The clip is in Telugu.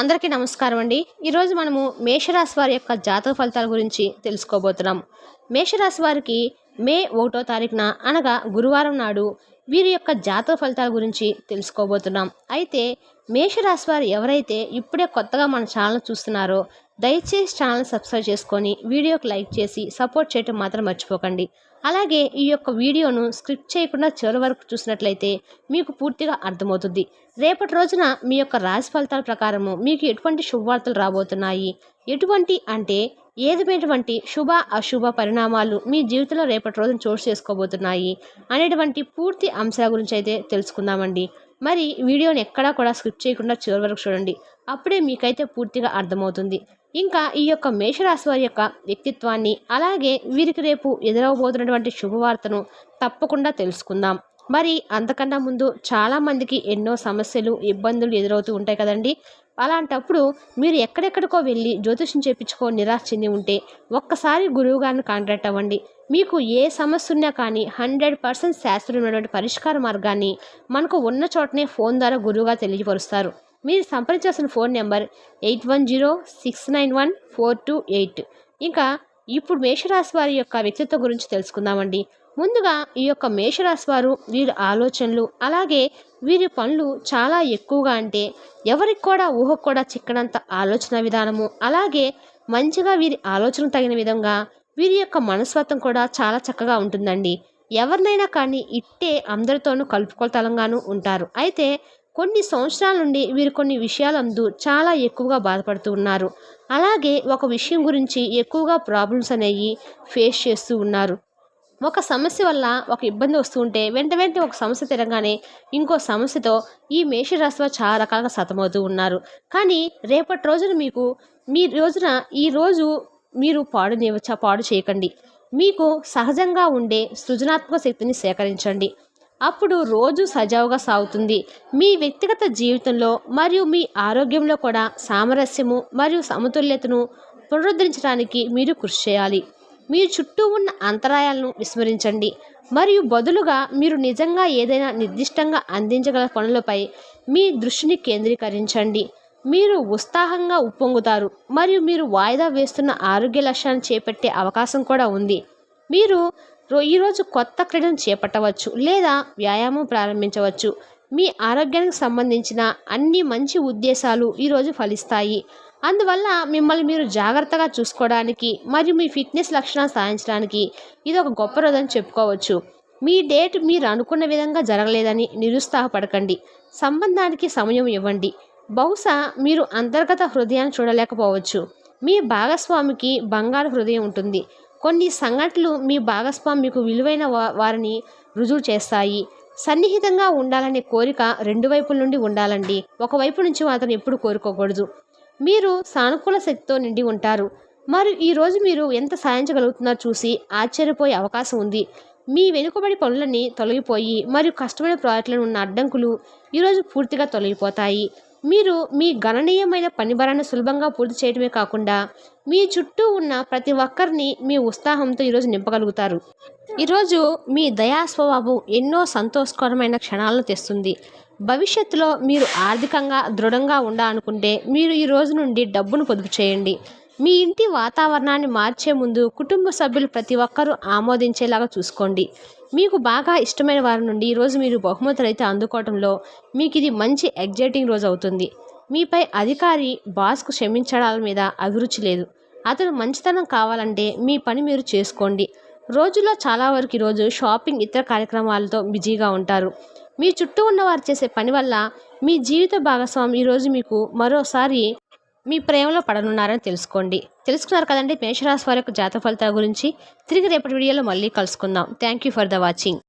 అందరికీ నమస్కారం అండి. ఈరోజు మనము మేషరాశి వారి యొక్క జాతక ఫలితాల గురించి తెలుసుకోబోతున్నాం. మేషరాశి వారికి మే ఒకటో తారీఖున అనగా గురువారం నాడు వీరి యొక్క జాతక ఫలితాల గురించి తెలుసుకోబోతున్నాం. అయితే మేషరాశి వారు ఎవరైతే ఇప్పుడే కొత్తగా మన ఛానల్ చూస్తున్నారో దయచేసి ఛానల్ సబ్స్క్రైబ్ చేసుకొని వీడియోకి లైక్ చేసి సపోర్ట్ చేయటం మాత్రం మర్చిపోకండి. అలాగే ఈ యొక్క వీడియోను స్క్రిప్ట్ చేయకుండా చివరి వరకు చూసినట్లయితే మీకు పూర్తిగా అర్థమవుతుంది. రేపటి రోజున మీ యొక్క రాశి ఫలితాల ప్రకారము మీకు ఎటువంటి శుభవార్తలు రాబోతున్నాయి? ఎటువంటి అంటే ఏదమైనటువంటి శుభ అశుభ పరిణామాలు మీ జీవితంలో రేపటి రోజున చోటు చేసుకోబోతున్నాయి అనేటువంటి పూర్తి అంశాల గురించి అయితే తెలుసుకుందామండి. మరి వీడియోని ఎక్కడా కూడా స్క్రిప్ట్ చేయకుండా చివరి వరకు చూడండి. అప్పుడే మీకైతే పూర్తిగా అర్థమవుతుంది. ఇంకా ఈ యొక్క మేషరాశి వారి యొక్క వ్యక్తిత్వాన్ని అలాగే వీరికి రేపు ఎదురవబోతున్నటువంటి శుభవార్తను తప్పకుండా తెలుసుకుందాం. మరి అంతకన్నా ముందు చాలామందికి ఎన్నో సమస్యలు ఇబ్బందులు ఎదురవుతూ ఉంటాయి కదండి. అలాంటప్పుడు మీరు ఎక్కడెక్కడికో వెళ్ళి జ్యోతిషం చేయించుకో నిరాశ చెంది ఉంటే ఒక్కసారి గురువు గారిని కాంటాక్ట్ అవ్వండి. మీకు ఏ సమస్య ఉన్నా కానీ హండ్రెడ్ పర్సెంట్ శాస్త్రీయమైనటువంటి పరిష్కార మార్గాన్ని మనకు ఉన్న చోటనే ఫోన్ ద్వారా గురువుగా తెలియపరుస్తారు. మీరు సంప్రదించాల్సిన phone number eight one zero six nine one four two eight. ఇంకా ఇప్పుడు మేషరాశి వారి యొక్క వ్యక్తిత్వం గురించి తెలుసుకుందామండి. ముందుగా ఈ యొక్క మేషరాశి వారు వీరి ఆలోచనలు అలాగే వీరి పనులు చాలా ఎక్కువగా అంటే ఎవరికి కూడా ఊహకు కూడా చిక్కనంత ఆలోచన విధానము అలాగే మంచిగా వీరి ఆలోచన తగిన విధంగా వీరి యొక్క మనస్తత్వం కూడా చాలా చక్కగా ఉంటుందండి. ఎవరినైనా కానీ ఇట్టే అందరితోనూ కలుపుకోతలంగాను ఉంటారు. అయితే కొన్ని సంవత్సరాల నుండి వీరు కొన్ని విషయాలందు చాలా ఎక్కువగా బాధపడుతూ ఉన్నారు. అలాగే ఒక విషయం గురించి ఎక్కువగా ప్రాబ్లమ్స్ అనేవి ఫేస్ చేస్తూ ఉన్నారు. ఒక సమస్య వల్ల ఒక ఇబ్బంది వస్తుంటే వెంట వెంటనే ఒక సమస్య తిరగానే ఇంకో సమస్యతో ఈ మేషరాశిలో చాలా రకాలుగా సతమవుతూ ఉన్నారు. కానీ రేపటి రోజున మీకు మీ రోజున ఈ రోజు మీరు పాడు పాడు చేయకండి. మీకు సహజంగా ఉండే సృజనాత్మక శక్తిని సేకరించండి. అప్పుడు రోజు సజావుగా సాగుతుంది. మీ వ్యక్తిగత జీవితంలో మరియు మీ ఆరోగ్యంలో కూడా సామరస్యము మరియు సమతుల్యతను పునరుద్ధరించడానికి మీరు కృషి చేయాలి. మీ చుట్టూ ఉన్న అంతరాయాలను విస్మరించండి. మరియు బదులుగా మీరు నిజంగా ఏదైనా నిర్దిష్టంగా అందించగల పనులపై మీ దృష్టిని కేంద్రీకరించండి. మీరు ఉత్సాహంగా ఉప్పొంగుతారు మరియు మీరు వాయిదా వేస్తున్న ఆరోగ్య లక్ష్యాన్ని చేపట్టే అవకాశం కూడా ఉంది. మీరు ఈరోజు కొత్త క్రీడను చేపట్టవచ్చు లేదా వ్యాయామం ప్రారంభించవచ్చు. మీ ఆరోగ్యానికి సంబంధించిన అన్ని మంచి ఉద్దేశాలు ఈరోజు ఫలిస్తాయి. అందువల్ల మిమ్మల్ని మీరు జాగ్రత్తగా చూసుకోవడానికి మరియు మీ ఫిట్నెస్ లక్షణాలు సాధించడానికి ఇది ఒక గొప్ప రోజని చెప్పుకోవచ్చు. మీ డేట్ మీరు అనుకున్న విధంగా జరగలేదని నిరుత్సాహపడకండి. సంబంధానికి సమయం ఇవ్వండి. బహుశా మీరు అంతర్గత హృదయాన్ని చూడలేకపోవచ్చు. మీ భాగస్వామికి బంగారు హృదయం ఉంటుంది. కొన్ని సంఘటనలు మీ భాగస్వామి మీకు విలువైన వారిని రుజువు చేస్తాయి. సన్నిహితంగా ఉండాలనే కోరిక రెండు వైపుల నుండి ఉండాలండి. ఒకవైపు నుంచి మాత్రం ఎప్పుడు కోరుకోకూడదు. మీరు సానుకూల శక్తితో నిండి ఉంటారు. మరియు ఈరోజు మీరు ఎంత సాధించగలుగుతున్నారో చూసి ఆశ్చర్యపోయే అవకాశం ఉంది. మీ వెనుకబడి పనులన్నీ తొలగిపోయి మరియు కష్టమైన ప్రాజెక్టులను ఉన్న అడ్డంకులు ఈరోజు పూర్తిగా తొలగిపోతాయి. మీరు మీ గణనీయమైన పనిభరాన్ని సులభంగా పూర్తి చేయడమే కాకుండా మీ చుట్టూ ఉన్న ప్రతి ఒక్కరిని మీ ఉత్సాహంతో ఈరోజు నింపగలుగుతారు. ఈరోజు మీ దయా స్వభావం ఎన్నో సంతోషకరమైన క్షణాలను తెస్తుంది. భవిష్యత్తులో మీరు ఆర్థికంగా దృఢంగా ఉండాలనుకుంటే మీరు ఈ రోజు నుండి డబ్బును పొదుపు చేయండి. మీ ఇంటి వాతావరణాన్ని మార్చే ముందు కుటుంబ సభ్యులు ప్రతి ఒక్కరూ ఆమోదించేలాగా చూసుకోండి. మీకు బాగా ఇష్టమైన వారి నుండి ఈరోజు మీరు బహుమతులు అయితే అందుకోవడంలో మీకు ఇది మంచి ఎగ్జైటింగ్ రోజు అవుతుంది. మీపై అధికారి బాస్కు క్షమించడాల మీద అభిరుచి లేదు. అతను మంచితనం కావాలంటే మీ పని మీరు చేసుకోండి. రోజుల్లో చాలా వరకు ఈరోజు షాపింగ్ ఇతర కార్యక్రమాలతో బిజీగా ఉంటారు. మీ చుట్టూ ఉన్నవారు చేసే పని వల్ల మీ జీవిత భాగస్వామి ఈరోజు మీకు మరోసారి మీ ప్రేమలో పడనున్నారని తెలుసుకోండి. తెలుసుకున్నారు కదండి మేషరాశి వారి యొక్క జాతక ఫలితాల గురించి. తిరిగి రేపటి వీడియోలో మళ్ళీ కలుసుకుందాం. Thank you for the watching